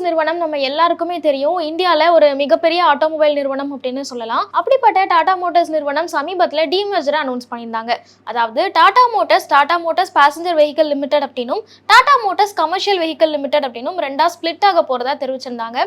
Motors நிறுவனம் நம்ம எல்லாருக்குமே தெரியும். இந்தியால ஒரு மிகப்பெரிய ஆட்டோமொபைல் நிறுவனம் அப்படின்னு சொல்லலாம். அப்படிப்பட்ட டாடா மோட்டார்ஸ் நிறுவனம் சமீபத்தில் டீமர்ஜரை அனௌன்ஸ் பண்ணியிருந்தாங்க. அதாவது Tata Motors Tata Motors passenger vehicle limited அப்படின்னும் Tata Motors commercial vehicle limited அப்படின்னும் ரெண்டா ஸ்பிளிட் ஆக போறதா தெரிவிச்சிருந்தாங்க.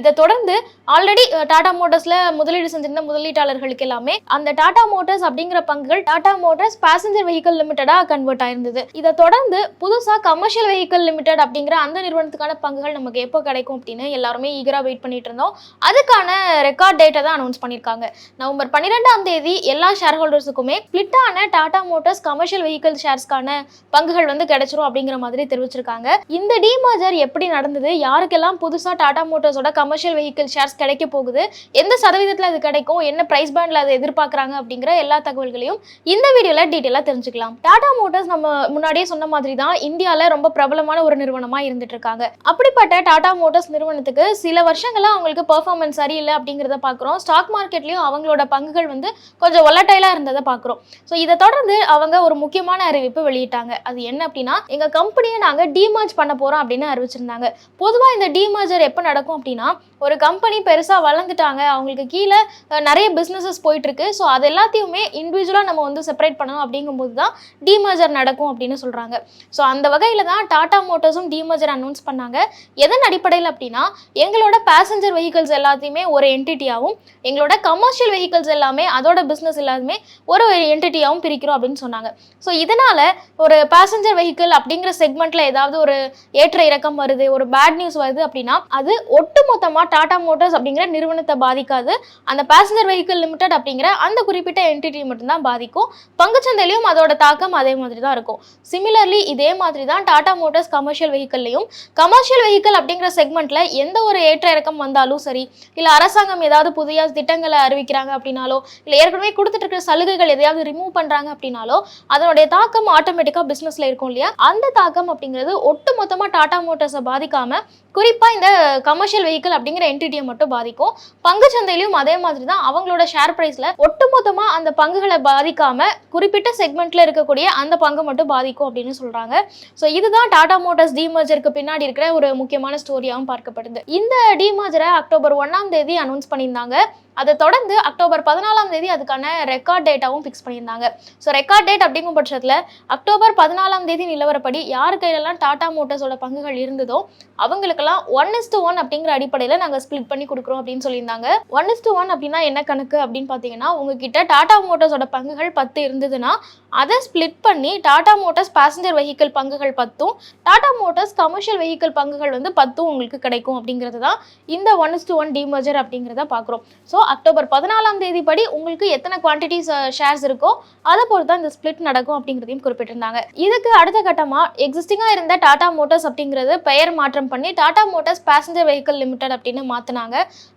இதை தொடர்ந்து ஆல்ரெடி டாடா மோட்டார்ஸ்ல முதலீடு செஞ்சிருந்த முதலீட்டாளர்களுக்கு எல்லாமே அந்த டாடா மோட்டார்ஸ் அப்படிங்கிற பங்குகள் டாடா மோட்டார்ஸ் பேசஞ்சர் வெஹிக்கல் லிமிடெடாக கன்வெர்ட் ஆயிருந்தது. இதை தொடர்ந்து புதுசா கமர்ஷியல் வெஹிக்கல் லிமிடெட் அப்படிங்கிற அந்த நிறுவனத்துக்கான பங்குகள் நமக்கு எப்போ கிடைக்கும் அப்படின்னு எல்லாருமே ஈகரா வெயிட் பண்ணிட்டு இருந்தோம். அதுக்கான ரெக்கார்ட் டேட்டை தான் அனௌன்ஸ் பண்ணியிருக்காங்க நவம்பர் பன்னிரெண்டாம் தேதி எல்லா ஷேர் ஹோல்டர்ஸுக்குமே ஸ்பிளிட்டான டாடா மோட்டார்ஸ் கமர்ஷியல் வெஹிக்கல் ஷேர்ஸ்க்கான பங்குகள் வந்து கிடைச்சிரும் அப்படிங்கிற மாதிரி தெரிவிச்சிருக்காங்க. இந்த டிமர்ஜர் எப்படி நடந்தது? யாருக்கெல்லாம் புதுசாக டாடா மோட்டார்ஸோட கமர்ஷியல் வெஹிக்கல் ஷேர்ஸ் கிடைக்க போகுது? எந்த சதவீதத்தில் அது கிடைக்கும்? என்ன ப்ரைஸ் பேண்டில் அதை எதிர்பார்க்குறாங்க? அப்படிங்கிற எல்லா தகவல்களையும் இந்த வீடியோவில் டீட்டெயிலாக தெரிஞ்சுக்கலாம். டாடா மோட்டார்ஸ் நம்ம முன்னாடியே சொன்ன மாதிரி தான் இந்தியாவில் ரொம்ப பிரபலமான ஒரு நிறுவனமா இருந்துட்டு இருக்காங்க. அப்படிப்பட்ட டாடா மோட்டார்ஸ் நிறுவனத்துக்கு சில வருஷங்களாக அவங்களுக்கு பெர்ஃபார்மன்ஸ் சரியில்லை அப்படிங்கிறத பார்க்குறோம் ஸ்டாக் மார்க்கெட்லேயும் அவங்களோட பங்குகள் வந்து கொஞ்சம் ஒலட்டைலாக இருந்ததை பார்க்குறோம் ஸோ இதை தொடர்ந்து அவங்க ஒரு முக்கியமான அறிவிப்பு வெளியிட்டாங்க. அது என்ன அப்படின்னா எங்கள் கம்பெனியை நாங்கள் டிமர்ஜ் பண்ண போகிறோம் அப்படின்னு அறிவிச்சிருந்தாங்க. பொதுவாக இந்த டிமர்ஜர் எப்போ நடக்கும் அப்படின்னா ஒரு கம்பெனி பெருசாக வளர்ந்துட்டாங்க. அவங்களுக்கு கீழே நிறைய பிஸ்னஸஸ் போயிட்டுருக்கு. ஸோ அது எல்லாத்தையுமே இண்டிவிஜுவலாக நம்ம வந்து செப்பரேட் பண்ணணும் அப்படிங்கும்போது தான் டிமர்ஜர் நடக்கும் அப்படின்னு சொல்கிறாங்க ஸோ அந்த வகையில் தான் டாடா மோட்டர்ஸும் டிமர்ஜர் அனௌன்ஸ் பண்ணாங்க. எதன் அடிப்படையில் அப்படின்னா எங்களோட பேசஞ்சர் வெஹிக்கிள்ஸ் எல்லாத்தையுமே ஒரு என்டிட்டியாகவும் எங்களோட கமர்ஷியல் வெஹிக்கிள்ஸ் எல்லாமே அதோட பிஸ்னஸ் எல்லாமே ஒரு என்டிட்டியாகவும் பிரிக்கிறோம் அப்படின்னு சொன்னாங்க. ஸோ இதனால ஒரு பேசஞ்சர் வெஹிக்கிள் அப்படிங்கிற செக்மெண்ட்ல ஏதாவது ஒரு ஏற்ற இறக்கம் வருது ஒரு பேட் நியூஸ் வருது அப்படின்னா அது ஒட்டுமொத்தமா டாடா மோட்டார்ஸ் அப்படிங்கிற நிறுவனத்தை பாதிக்காது. அந்த பேசஞ்சர் வெஹிக்கிள் லிமிடெட் அப்படிங்கிற அந்த குறிப்பிட்ட என்டிட்டி மட்டும்தான் பாதிக்கும். பங்குச்சந்தையிலையும் அதோட தாக்கம் அதே மாதிரி தான் இருக்கும். சிமிலர்லி இதே மாதிரி தான் டாடா மோட்டார்ஸ் கமர்ஷியல் வெஹிக்கிள்லையும் கமர்ஷியல் வெஹிக்கிள் அப்படிங்கிற செக் செக்மெண்ட்ல எந்த ஒரு ஏற்ற இறக்கம் வந்தாலும் சரி இல்லை அரசாங்கம் ஏதாவது புதிய திட்டங்களை அறிவிக்கிறாங்க அப்படின்னாலோ இல்லை ஏற்கனவே கொடுத்துட்டு இருக்கிற சலுகைகள் எதையாவது ரிமூவ் பண்றாங்க அப்படின்னாலோ அதனுடைய தாக்கம் ஆட்டோமேட்டிக்கா பிஸ்னஸ்ல இருக்கும் இல்லையா? அந்த தாக்கம் அப்படிங்கிறது ஒட்டு மொத்தமா டாடா மோட்டார்ஸை பாதிக்காம குறிப்பாக இந்த கமர்ஷியல் வெஹிக்கிள் அப்படிங்கிற என்டிட்டியை மட்டும் பாதிக்கும். பங்குச்சந்தையிலும் அதே மாதிரி தான் அவங்களோட ஷேர் பிரைஸ்ல ஒட்டுமொத்தமா அந்த பங்குகளை பாதிக்காம குறிப்பிட்ட செக்மெண்ட்ல இருக்கக்கூடிய அந்த பங்கு மட்டும் பாதிக்கும் அப்படின்னு சொல்றாங்க. ஸோ இதுதான் டாடா மோட்டார்ஸ் டிமர்ஜருக்கு பின்னாடி இருக்கிற ஒரு முக்கியமான ஸ்டோரியாகவும் பார்க்கப்படுது. இந்த டிமர்ஜரை அக்டோபர் ஒன்னாம் தேதி அனௌன்ஸ் பண்ணியிருந்தாங்க. அதை தொடர்ந்து அக்டோபர் பதினாலாம் தேதி அதுக்கான ரெக்கார்ட் டேட்டாவும் ஃபிக்ஸ் பண்ணியிருந்தாங்க. ஸோ ரெக்கார்ட் டேட் அப்படிங்கும் பட்சத்தில் அக்டோபர் பதினாலாம் தேதி நிலவரப்படி யார் கையிலலாம் டாடா மோட்டார்ஸோட பங்குகள் இருந்ததோ அவங்களுக்கெல்லாம் ஒன் இஸ் டு ஒன் அப்படிங்கிற அடிப்படையில் நாங்கள் ஸ்ப்ளிட் பண்ணி கொடுக்குறோம் அப்படின்னு சொல்லியிருந்தாங்க. ஒன் இஸ் டு ஒன் அப்படின்னா என்ன கணக்கு அப்படின்னு பார்த்தீங்கன்னா உங்ககிட்ட டாடா மோட்டார்ஸோட பங்குகள் பத்து இருந்ததுன்னா அதை ஸ்ப்ளிட் பண்ணி டாடா மோட்டார்ஸ் பேசஞ்சர் வெஹிக்கிள் பங்குகள் பத்தும் டாடா மோட்டார்ஸ் கமர்ஷியல் வெஹிக்கிள் பங்குகள் வந்து பத்தும் உங்களுக்கு கிடைக்கும் அப்படிங்கிறது தான் இந்த one is to one demerger அப்படிங்கிறத பார்க்குறோம் ஸோ அக்டோபர் பதினாலாம் தேதி படி உங்களுக்கு எத்தனை குவான்டிட்டிஸ் ஷேர்ஸ் இருக்கோ அதை பொறுத்து தான் இந்த ஸ்ப்ளிட் நடக்கும் அப்படிங்கிறதையும் குறிப்பிட்டிருந்தாங்க. இதுக்கு அடுத்த கட்டமாக எக்ஸிஸ்டிங்காக இருந்த டாடா மோட்டார்ஸ் அப்படிங்கிறது பெயர் மாற்றம் பண்ணி Tata Motors passenger vehicle limited அப்படின்னு மாற்றினாங்க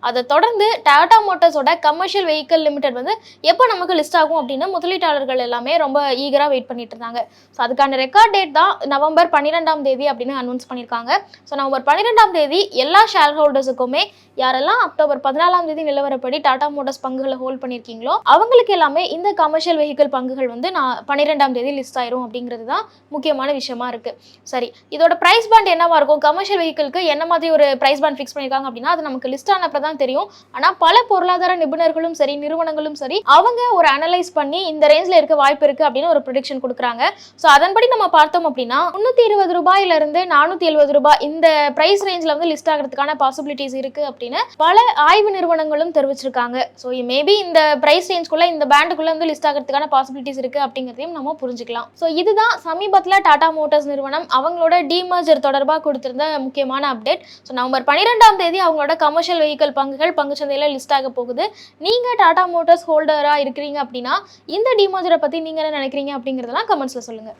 அதை தொடர்ந்து டாடா மோட்டார்ஸோட கமர்ஷியல் வெஹிக்கிள் லிமிடெட் வந்து எப்போ நமக்கு லிஸ்ட் ஆகும் அப்படின்னு முதலீட்டாளர்கள் எல்லாமே ரொம்ப ஈகராக வெயிட் பண்ணிட்டு இருந்தாங்க. ஸோ அதுக்கான ரெக்கார்ட் டேட் தான் நவம்பர் பன்னிரெண்டாம் தேதி அப்படின்னு அனௌன்ஸ் பண்ணியிருக்காங்க. ஸோ நவம்பர் பன்னிரெண்டாம் தேதி எல்லா ஷேர் ஹோல்டர்ஸுக்குமே யாரெல்லாம் அக்டோபர் பதினாலாம் தேதி நிலவரப்படி டாடா மோட்டார்ஸ் பங்குகளை ஹோல்ட் பண்ணியிருக்கீங்களோ அவங்களுக்கு எல்லாமே இந்த கமர்ஷியல் வெஹிக்கிள் பங்குகள் வந்து நான் பன்னிரெண்டாம் தேதி லிஸ்ட் ஆயிரும் அப்படிங்கிறது தான் முக்கியமான விஷயமா இருக்கு. சரி இதோட பிரைஸ் பேண்ட் என்னவா இருக்கும்? கமர்ஷியல் வெஹிக்கிளுக்கு என்ன மாதிரி ஒரு பிரைஸ் பேண்ட் ஃபிக்ஸ் பண்ணியிருக்காங்க அப்படின்னா அது நமக்கு லிஸ்ட் ஆனப்ப தான் தெரியும். ஆனால் பல பொருளாதார நிபுணர்களும் சரி நிறுவனங்களும் சரி அவங்க ஒரு அனலைஸ் பண்ணி இந்த ரேஞ்சில் இருக்க வாய்ப்பு இருக்கு அப்படின்னு ஒரு ப்ரொடிக்ஷன் கொடுக்குறாங்க. ஸோ அதன்படி நம்ம பார்த்தோம் அப்படின்னா முந்நூற்றி இருபது ரூபாயிலிருந்து நானூற்றி எழுபது ரூபாய் இந்த ப்ரைஸ் ரேஞ்சில் வந்து லிஸ்ட் ஆகிறதுக்கான பாசிபிலிட்டிஸ் இருக்குது அப்படின்னு பல ஆய்வு நிறுவனங்களும் தெரிவிச்சிருக்காங்க. ஸோ மேபி இந்த பிரைஸ் ரேஞ்ச்குள்ள இந்த பேண்டுக்குள்ள வந்து லிஸ்ட் ஆகிறதுக்கான பாசிபிலிட்டிஸ் இருக்கு அப்படிங்கிறதையும் நம்ம புரிஞ்சுக்கலாம். ஸோ இதுதான் சமீபத்தில் டாடா மோட்டார்ஸ் நிறுவனம் அவங்களோட டிமர்ஜர் தொடர்பாக கொடுத்திருந்த முக்கியமான அப்டேட் ஸோ நவம்பர் பன்னிரெண்டாம் தேதி அவங்களோட கமர்ஷியல் வெஹிக்கல் பங்குகள் பங்குச்சந்தையில் லிஸ்ட் ஆக போகுது. நீங்கள் டாடா மோட்டார்ஸ் ஹோல்டராக இருக்கிறீங்க அப்படின்னா இந்த டிமர்ஜரை பற்றி நீங்கள் என்ன நினைக்கிறீங்க அப்படிங்கிறதெல்லாம் கமெண்ட்ஸில் சொல்லுங்கள்